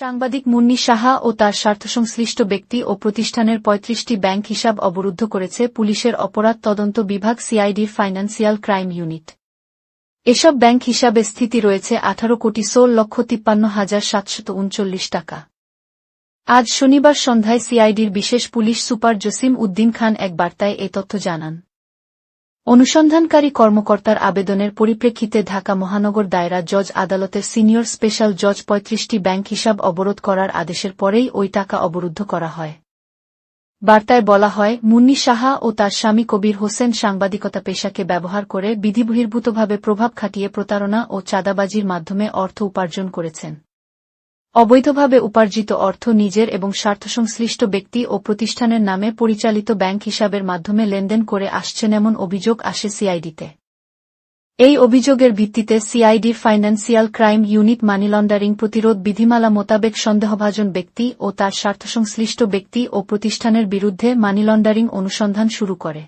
সাংবাদিক মুন্নি সাহা ও তার স্বার্থসংশ্লিষ্ট ব্যক্তি ও প্রতিষ্ঠানের পঁয়ত্রিশটি ব্যাংক হিসাব অবরুদ্ধ করেছে পুলিশের অপরাধ তদন্ত বিভাগ সিআইডির ফাইন্যান্সিয়াল ক্রাইম ইউনিট। এসব ব্যাংক হিসাবে স্থিতি রয়েছে আঠারো কোটি ষোল লক্ষ তিপ্পান্ন হাজার সাতশত উনচল্লিশ টাকা। আজ শনিবার সন্ধ্যায় সিআইডির বিশেষ পুলিশ সুপার জসিম উদ্দিন খান এক বার্তায় এ তথ্য জানান। অনুসন্ধানকারী কর্মকর্তার আবেদনের পরিপ্রেক্ষিতে ঢাকা মহানগর দায়রা জজ আদালতের সিনিয়র স্পেশাল জজ পঁয়ত্রিশটি ব্যাংক হিসাব অবরোধ করার আদেশের পরেই ওই টাকা অবরুদ্ধ করা হয়। বার্তায় বলা হয়, মুন্নি সাহা ও তার স্বামী কবির হোসেন সাংবাদিকতা পেশাকে ব্যবহার করে বিধিবহির্ভূতভাবে প্রভাব খাটিয়ে প্রতারণা ও চাঁদাবাজির মাধ্যমে অর্থ উপার্জন করেছেন। অবৈধভাবে উপার্জিত অর্থ নিজের এবং স্বার্থসংশ্লিষ্ট ব্যক্তি ও প্রতিষ্ঠানের নামে পরিচালিত ব্যাংক হিসাবের মাধ্যমে লেনদেন করে আসছেন এমন অভিযোগ আসে সিআইডিতে। এই অভিযোগের ভিত্তিতে সিআইডির financial crime unit money laundering প্রতিরোধ বিধিমালা মোতাবেক সন্দেহভাজন ব্যক্তি ও তার স্বার্থসংশ্লিষ্ট ব্যক্তি ও প্রতিষ্ঠানের বিরুদ্ধে মানি লন্ডারিং অনুসন্ধান শুরু করে।